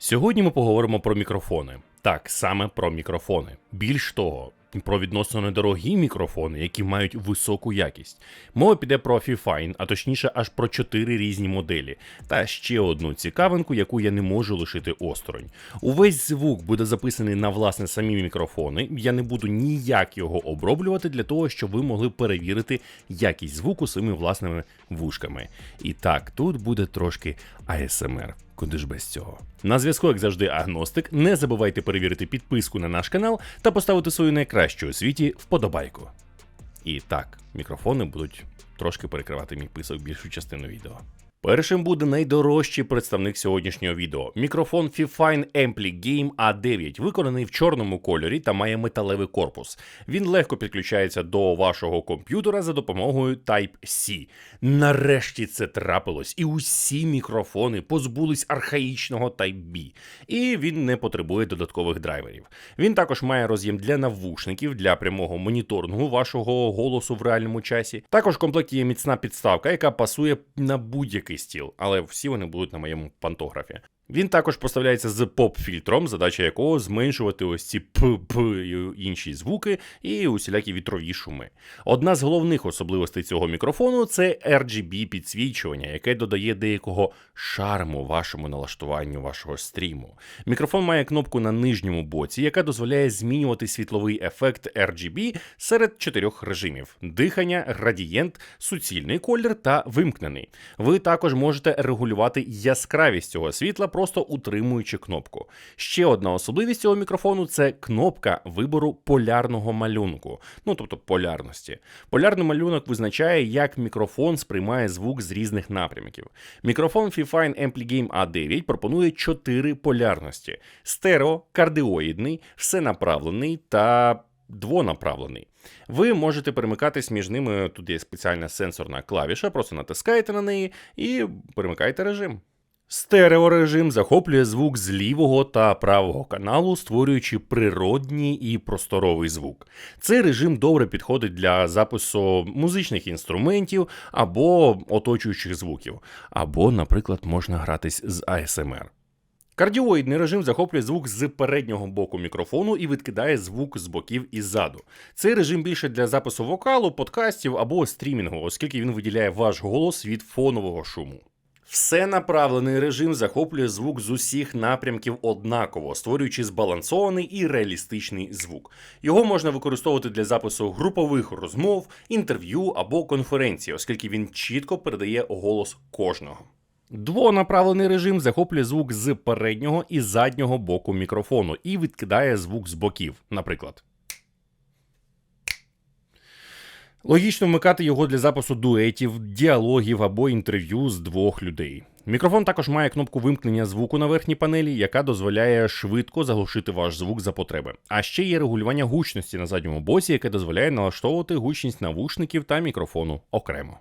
Сьогодні ми поговоримо про мікрофони. Так, саме про мікрофони. Більш того, про відносно недорогі мікрофони, які мають високу якість. Мова піде про Fifine, а точніше аж про чотири різні моделі, та ще одну цікавинку, яку я не можу лишити осторонь. Увесь звук буде записаний на власне самі мікрофони. Я не буду ніяк його оброблювати для того, щоб ви могли перевірити якість звуку своїми власними вушками. І так, тут буде трошки ASMR. Куди ж без цього? На зв'язку, як завжди, агностик. Не забувайте перевірити підписку на наш канал та поставити свою найкращу у світі вподобайку. І так, мікрофони будуть трошки перекривати мій писок більшу частину відео. Першим буде найдорожчий представник сьогоднішнього відео мікрофон Fifine Ampli Game A9, виконаний в чорному кольорі та має металевий корпус. Він легко підключається до вашого комп'ютера за допомогою Type-C. Нарешті це трапилось, і усі мікрофони позбулись архаїчного Type-B. І він не потребує додаткових драйверів. Він також має роз'єм для навушників, для прямого моніторингу вашого голосу в реальному часі. Також в комплекті є міцна підставка, яка пасує на будь-який стіл, але всі вони будуть на моєму пантографі. Він також поставляється з поп-фільтром, задача якого зменшувати ось ці п-п і інші звуки і усілякі вітрові шуми. Одна з головних особливостей цього мікрофону це RGB підсвічування, яке додає деякого шарму вашому налаштуванню вашого стріму. Мікрофон має кнопку на нижньому боці, яка дозволяє змінювати світловий ефект RGB серед чотирьох режимів: дихання, градієнт, суцільний колір та вимкнений. Ви також можете регулювати яскравість цього світла просто утримуючи кнопку. Ще одна особливість цього мікрофону це кнопка вибору полярного малюнку, ну тобто полярності. Полярний малюнок визначає, як мікрофон сприймає звук з різних напрямків. Мікрофон Fifine Ampligame A9 пропонує чотири полярності: стерео, кардіоїдний, всенаправлений та. Двонаправлений. Ви можете перемикатись між ними. Тут є спеціальна сенсорна клавіша, просто натискаєте на неї і перемикаєте режим. Стереорежим захоплює звук з лівого та правого каналу, створюючи природній і просторовий звук. Цей режим добре підходить для запису музичних інструментів або оточуючих звуків, або, наприклад, можна гратись з ASMR. Кардіоїдний режим захоплює звук з переднього боку мікрофону і відкидає звук з боків і ззаду. Цей режим більше для запису вокалу, подкастів або стрімінгу, оскільки він виділяє ваш голос від фонового шуму. Всенаправлений режим захоплює звук з усіх напрямків однаково, створюючи збалансований і реалістичний звук. Його можна використовувати для запису групових розмов, інтерв'ю або конференцій, оскільки він чітко передає голос кожного. Двонаправлений режим захоплює звук з переднього і заднього боку мікрофону і відкидає звук з боків, наприклад. Логічно вмикати його для запису дуетів, діалогів або інтерв'ю з двох людей. Мікрофон також має кнопку вимкнення звуку на верхній панелі, яка дозволяє швидко заглушити ваш звук за потреби. А ще є регулювання гучності на задньому босі, яке дозволяє налаштовувати гучність навушників та мікрофону окремо.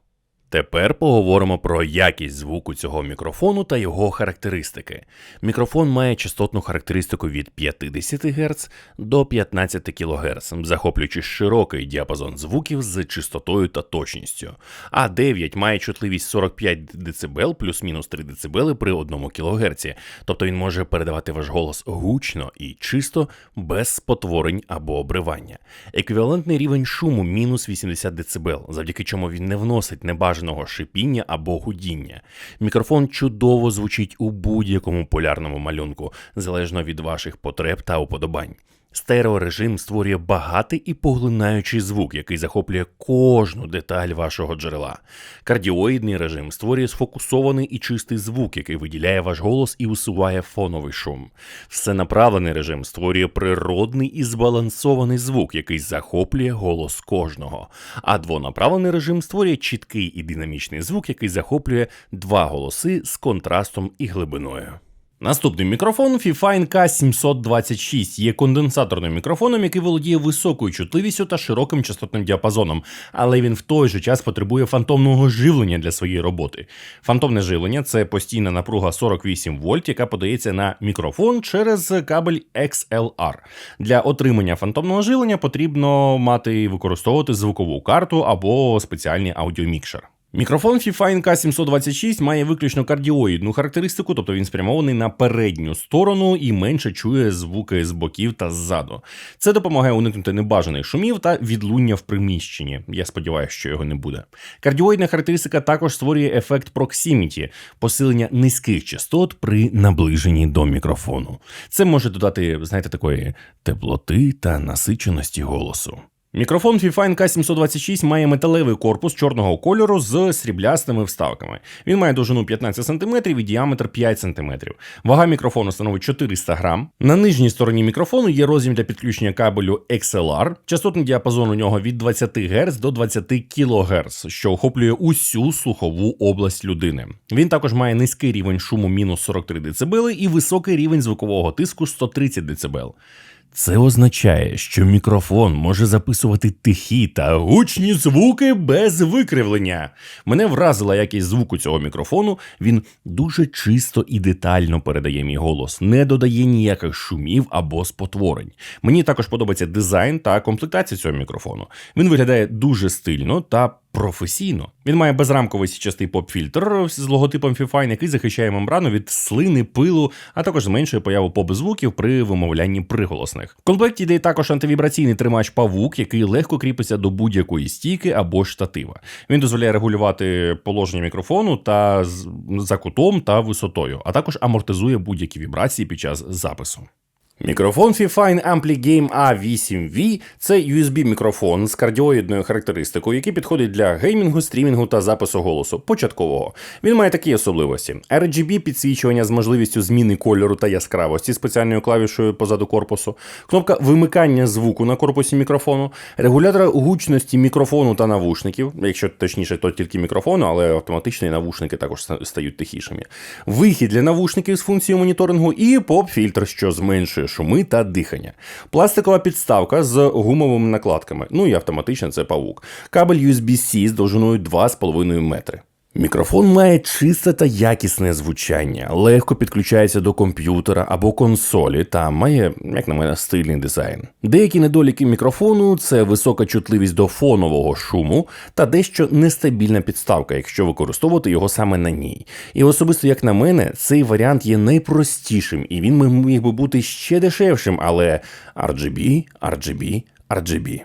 Тепер поговоримо про якість звуку цього мікрофону та його характеристики. Мікрофон має частотну характеристику від 50 Гц до 15 кГц, захоплюючи широкий діапазон звуків з чистотою та точністю. А 9 має чутливість 45 дБ плюс-мінус 3 дБ при 1 кГц, тобто він може передавати ваш голос гучно і чисто, без спотворень або обривання. Еквівалентний рівень шуму мінус 80 дБ, завдяки чому він не вносить небажаного бажаного шипіння або гудіння. Мікрофон чудово звучить у будь-якому полярному малюнку, залежно від ваших потреб та уподобань. Стереорежим створює багатий і поглинаючий звук, який захоплює кожну деталь вашого джерела. Кардіоїдний режим створює сфокусований і чистий звук, який виділяє ваш голос і усуває фоновий шум. Всенаправлений режим створює природний і збалансований звук, який захоплює голос кожного. А двонаправлений режим створює чіткий і динамічний звук, який захоплює два голоси з контрастом і глибиною. Наступний мікрофон Fifine K726 є конденсаторним мікрофоном, який володіє високою чутливістю та широким частотним діапазоном, але він в той же час потребує фантомного живлення для своєї роботи. Фантомне живлення це постійна напруга 48 вольт, яка подається на мікрофон через кабель XLR. Для отримання фантомного живлення потрібно мати використовувати звукову карту або спеціальний аудіомікшер. Мікрофон Fifine K726 має виключно кардіоїдну характеристику, тобто він спрямований на передню сторону і менше чує звуки з боків та ззаду. Це допомагає уникнути небажаних шумів та відлуння в приміщенні. Я сподіваюся, що його не буде. Кардіоїдна характеристика також створює ефект проксіміті, посилення низьких частот при наближенні до мікрофону. Це може додати, знаєте, такої теплоти та насиченості голосу. Мікрофон Fifine K726 має металевий корпус чорного кольору з сріблястими вставками. Він має довжину 15 см і діаметр 5 см. Вага мікрофону становить 400 грам. На нижній стороні мікрофону є роз'єм для підключення кабелю XLR. Частотний діапазон у нього від 20 Гц до 20 кГц, що охоплює усю слухову область людини. Він також має низький рівень шуму мінус 43 дБ і високий рівень звукового тиску 130 дБ. Це означає, що мікрофон може записувати тихі та гучні звуки без викривлення. Мене вразила якість звуку цього мікрофону. Він дуже чисто і детально передає мій голос, не додає ніяких шумів або спотворень. Мені також подобається дизайн та комплектація цього мікрофону. Він виглядає дуже стильно та професійно. Він має безрамковий січастий поп-фільтр з логотипом Fifine, який захищає мембрану від слини, пилу, а також зменшує появу поп-звуків при вимовлянні приголосних. В комплекті йде також антивібраційний тримач павук, який легко кріпиться до будь-якої стійки або штатива. Він дозволяє регулювати положення мікрофону та з- за кутом та висотою, а також амортизує будь-які вібрації під час запису. Мікрофон Fifine AmpliGame A8V. Це USB-мікрофон з кардіоїдною характеристикою, який підходить для геймінгу, стрімінгу та запису голосу початкового. Він має такі особливості: RGB підсвічування з можливістю зміни кольору та яскравості спеціальною клавішою позаду корпусу, кнопка вимикання звуку на корпусі мікрофону, регулятор гучності мікрофону та навушників, якщо точніше, то тільки мікрофону, але автоматично навушники також стають тихішими. Вихід для навушників з функцією моніторингу і поп-фільтр, що зменшує шуми та дихання. Пластикова підставка з гумовими накладками. Ну і автоматично це павук. Кабель USB-C з довжиною 2,5 метри. Мікрофон має чисте та якісне звучання, легко підключається до комп'ютера або консолі та має, як на мене, стильний дизайн. Деякі недоліки мікрофону це висока чутливість до фонового шуму та дещо нестабільна підставка, якщо використовувати його саме на ній. І особисто, як на мене, цей варіант є найпростішим, і він міг би бути ще дешевшим, але RGB, RGB, RGB.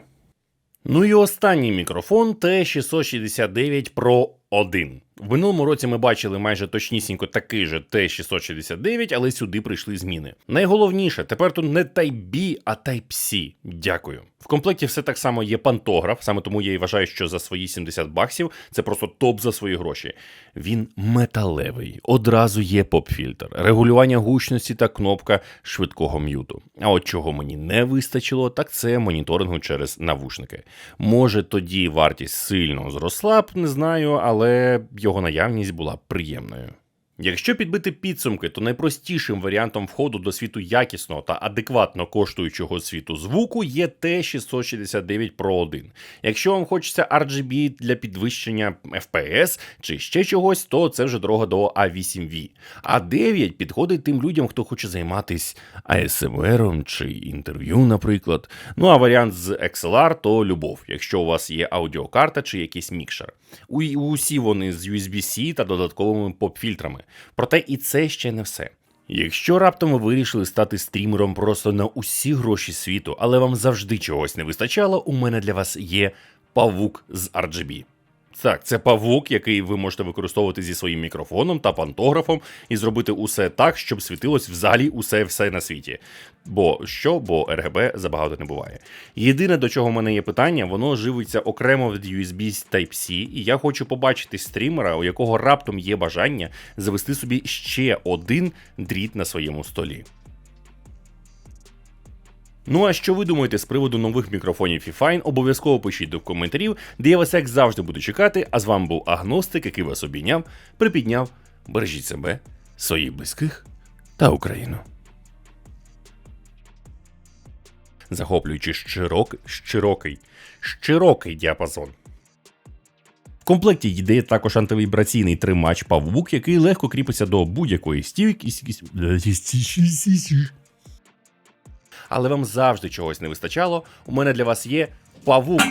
Ну і останній мікрофон T669 Pro 1. В минулому році ми бачили майже точнісінько такий же Т669, але сюди прийшли зміни. Найголовніше, тепер тут не Type-B, а Type-C. Дякую. В комплекті все так само є пантограф, саме тому я і вважаю, що за свої 70 баксів це просто топ за свої гроші. Він металевий, одразу є поп-фільтр, регулювання гучності та кнопка швидкого м'юту. А от чого мені не вистачило, так це моніторингу через навушники. Може тоді вартість сильно зросла б, не знаю, але його наявність була приємною. Якщо підбити підсумки, то найпростішим варіантом входу до світу якісного та адекватно коштуючого світу звуку є T669 Pro 1. Якщо вам хочеться RGB для підвищення FPS чи ще чогось, то це вже дорога до A8V. А 9 підходить тим людям, хто хоче займатися ASMR чи інтерв'ю, наприклад. Ну а варіант з XLR то любов, якщо у вас є аудіокарта чи якийсь мікшер. Усі вони з USB-C та додатковими поп-фільтрами. Проте і це ще не все. Якщо раптом ви вирішили стати стрімером просто на усі гроші світу, але вам завжди чогось не вистачало, у мене для вас є павук з RGB. Так, це павук, який ви можете використовувати зі своїм мікрофоном та пантографом і зробити усе так, щоб світилось взагалі усе все на світі. Бо що, бо RGB забагато не буває. Єдине, до чого в мене є питання, воно живиться окремо від USB Type-C, і я хочу побачити стрімера, у якого раптом є бажання завести собі ще один дріт на своєму столі. Ну а що ви думаєте з приводу нових мікрофонів Fifine, обов'язково пишіть до коментарів, де я вас як завжди буду чекати. А з вами був Агностик, який вас обійняв, припідняв. Бережіть себе, своїх близьких та Україну. Захоплюючи широк, широкий, широкий діапазон. В комплекті йде також антивібраційний тримач павук, який легко кріпиться до будь-якої стійки. Але вам завжди чогось не вистачало. У мене для вас є павук